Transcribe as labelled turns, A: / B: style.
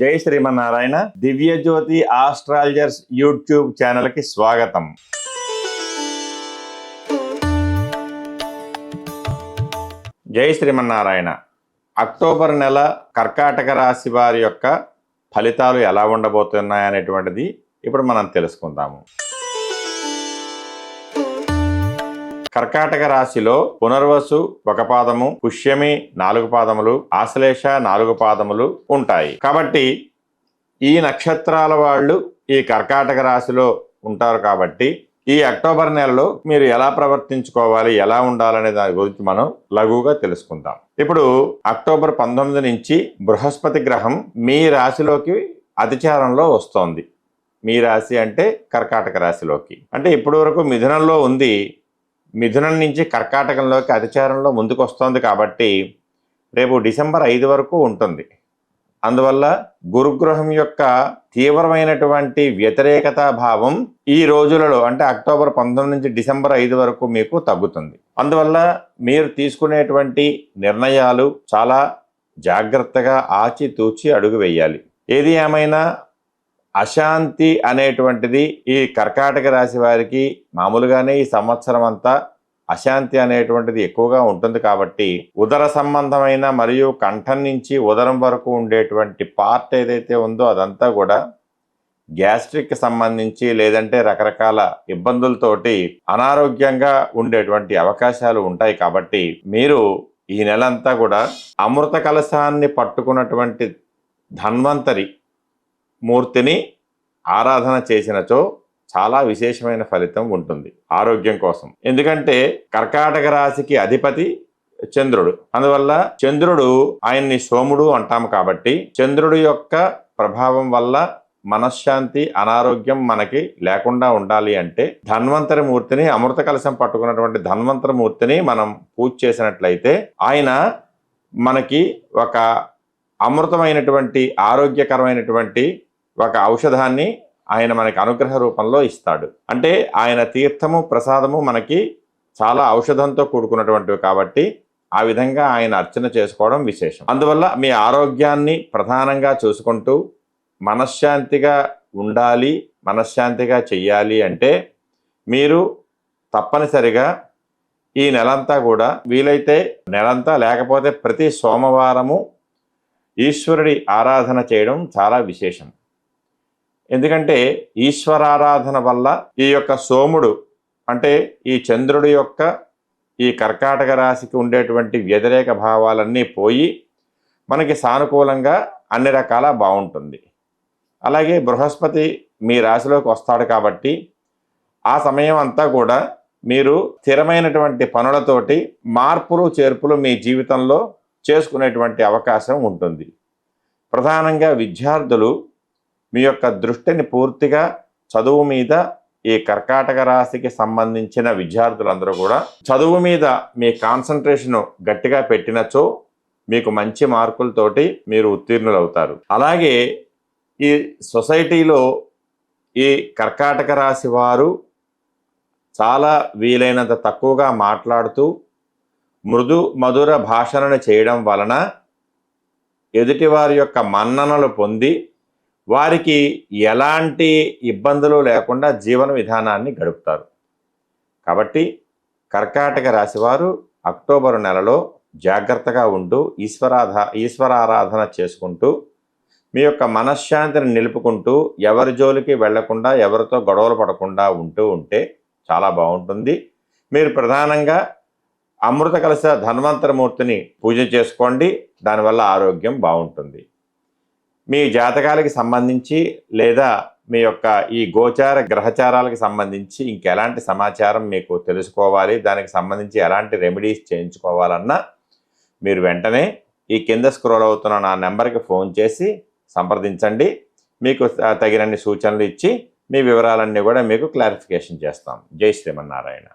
A: జై Srimannarayana Divya Jyothi astrologers YouTube ఛానల్కి స్వాగతం. జై శ్రీమన్నారాయణ. అక్టోబర్ నెల కర్కాటక రాశి వారి యొక్క ఫలితాలు ఎలా ఉండబోతున్నాయి అనేటువంటిది ఇప్పుడు మనం తెలుసుకుందాము. కర్కాటక రాశిలో పునర్వసు ఒక పాదము పుష్యమి నాలుగు పాదములు ఆశ్లేష నాలుగు పాదములు ఉంటాయి. కాబట్టి ఈ నక్షత్రాల వాళ్ళు ఈ కర్కాటక రాశిలో ఉంటారు కాబట్టి ఈ అక్టోబర్ నెలలో మీరు ఎలా ప్రవర్తించుకోవాలి ఎలా ఉండాలనే దాని గురించి మనం లఘువుగా తెలుసుకుందాం. ఇప్పుడు అక్టోబర్ పంతొమ్మిది నుంచి బృహస్పతి గ్రహం మీ రాశిలోకి అతిచారంలో వస్తోంది. మీ రాశి అంటే కర్కాటక రాశిలోకి. అంటే ఇప్పటి వరకు మిథునంలో ఉంది మిథునం నుంచి కర్కాటకంలోకి అతిచారంలో ముందుకు వస్తోంది కాబట్టి రేపు డిసెంబర్ ఐదు వరకు ఉంటుంది. అందువల్ల గురుగ్రహం యొక్క తీవ్రమైనటువంటి వ్యతిరేకతా భావం ఈ రోజులలో అంటే అక్టోబర్ పంతొమ్మిది నుంచి డిసెంబర్ ఐదు వరకు మీకు తగ్గుతుంది. అందువల్ల మీరు తీసుకునేటువంటి నిర్ణయాలు చాలా జాగ్రత్తగా ఆచితూచి అడుగు వేయాలి. ఏది ఏమైనా అశాంతి అనేటువంటిది ఈ కర్కాటక రాశి వారికి మామూలుగానే ఈ సంవత్సరం అంతా అశాంతి అనేటువంటిది ఎక్కువగా ఉంటుంది కాబట్టి ఉదర సంబంధమైన మరియు కంఠం నుంచి ఉదరం వరకు ఉండేటువంటి పార్ట్ ఏదైతే ఉందో అదంతా కూడా గ్యాస్ట్రిక్ సంబంధించి లేదంటే రకరకాల ఇబ్బందులతోటి అనారోగ్యంగా ఉండేటువంటి అవకాశాలు ఉంటాయి కాబట్టి మీరు ఈ నెలంతా కూడా అమృత కలశాన్ని పట్టుకున్నటువంటి ధన్వంతరి మూర్తిని ఆరాధన చేసినచో చాలా విశేషమైన ఫలితం ఉంటుంది ఆరోగ్యం కోసం. ఎందుకంటే కర్కాటక రాశికి అధిపతి చంద్రుడు. అందువల్ల చంద్రుడు ఆయన్ని సోముడు అంటాము కాబట్టి చంద్రుడు యొక్క ప్రభావం వల్ల మనశ్శాంతి అనారోగ్యం మనకి లేకుండా ఉండాలి అంటే ధన్వంతరి మూర్తిని అమృత కలశం పట్టుకున్నటువంటి ధన్వంతరి మూర్తిని మనం పూజ చేసినట్లయితే ఆయన మనకి ఒక అమృతమైనటువంటి ఆరోగ్యకరమైనటువంటి ఒక ఔషధాన్ని ఆయన మనకి అనుగ్రహ రూపంలో ఇస్తాడు. అంటే ఆయన తీర్థము ప్రసాదము మనకి చాలా ఔషధంతో కూడుకున్నటువంటివి కాబట్టి ఆ విధంగా ఆయన అర్చన చేసుకోవడం విశేషం. అందువల్ల మీ ఆరోగ్యాన్ని ప్రధానంగా చూసుకుంటూ మనశ్శాంతిగా ఉండాలి మనశ్శాంతిగా చెయ్యాలి అంటే మీరు తప్పనిసరిగా ఈ నెలంతా కూడా వీలైతే నెలంతా లేకపోతే ప్రతి సోమవారము ఈశ్వరుడి ఆరాధన చేయడం చాలా విశేషం. ఎందుకంటే ఈశ్వరారాధన వల్ల ఈ యొక్క సోముడు అంటే ఈ చంద్రుడి యొక్క ఈ కర్కాటక రాశికి ఉండేటువంటి వ్యతిరేక భావాలన్నీ పోయి మనకి సానుకూలంగా అన్ని రకాల బాగుంటుంది. అలాగే బృహస్పతి మీ రాశిలోకి వస్తాడు కాబట్టి ఆ సమయం అంతా కూడా మీరు స్థిరమైనటువంటి పనులతోటి మార్పులు చేర్పులు మీ జీవితంలో చేసుకునేటువంటి అవకాశం ఉంటుంది. ప్రధానంగా విద్యార్థులు మీ యొక్క దృష్టిని పూర్తిగా చదువు మీద ఈ కర్కాటక రాశికి సంబంధించిన విద్యార్థులందరూ కూడా చదువు మీద మీ కాన్సన్ట్రేషన్ గట్టిగా పెట్టినచో మీకు మంచి మార్కులతోటి మీరు ఉత్తీర్ణులు అవుతారు అలాగే ఈ సొసైటీలో ఈ కర్కాటక రాశి వారు చాలా వీలైనంత తక్కువగా మాట్లాడుతూ మృదు మధుర భాషణను చేయడం వలన ఎదుటివారి యొక్క మన్ననలు పొంది వారికి ఎలాంటి ఇబ్బందులు లేకుండా జీవన విధానాన్ని గడుపుతారు. కాబట్టి కర్కాటక రాశివారు అక్టోబరు నెలలో జాగ్రత్తగా ఉంటూ ఈశ్వరాధ ఈశ్వరారాధన చేసుకుంటూ మీ యొక్క మనశ్శాంతిని నిలుపుకుంటూ ఎవరి జోలికి వెళ్ళకుండా ఎవరితో గొడవలు పడకుండా ఉంటూ ఉంటే చాలా బాగుంటుంది. మీరు ప్రధానంగా అమృత కలశ ధన్వంతరమూర్తిని పూజ చేసుకోండి. దానివల్ల ఆరోగ్యం బాగుంటుంది. మీ జాతకాలకి సంబంధించి లేదా మీ యొక్క ఈ గోచార గ్రహచారాలకు సంబంధించి ఇంకెలాంటి సమాచారం మీకు తెలుసుకోవాలి దానికి సంబంధించి ఎలాంటి రెమెడీస్ చేయించుకోవాలన్నా మీరు వెంటనే ఈ కింద స్క్రోల్ అవుతున్న నా నెంబర్కి ఫోన్ చేసి సంప్రదించండి. మీకు తగినన్ని సూచనలు ఇచ్చి మీ వివరాలన్నీ కూడా మీకు క్లారిఫికేషన్ చేస్తాం. జై శ్రీమన్నారాయణ.